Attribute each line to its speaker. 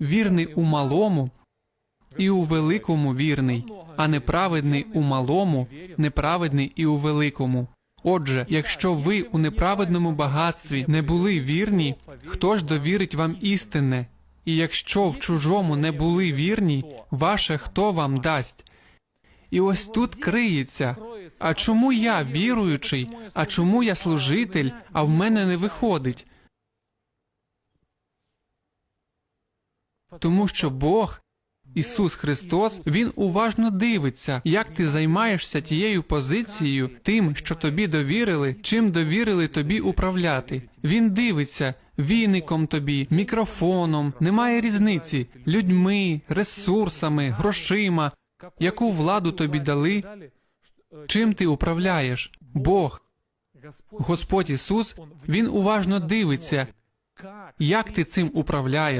Speaker 1: Вірний у малому і у великому вірний, а неправедний у малому, неправедний і у великому. Отже, якщо ви у неправедному багатстві не були вірні, хто ж довірить вам істинне? І якщо в чужому не були вірні, ваше хто вам дасть? І ось тут криється. А чому я віруючий? А чому я служитель, а в мене не виходить? Тому що Бог, Ісус Христос, Він уважно дивиться, як ти займаєшся тією позицією, тим, що тобі довірили, чим довірили тобі управляти. Він дивиться віником тобі, мікрофоном, немає різниці, людьми, ресурсами, грошима, яку владу тобі дали, чим ти управляєш. Бог, Господь Ісус, Він уважно дивиться, як ти цим управляєш.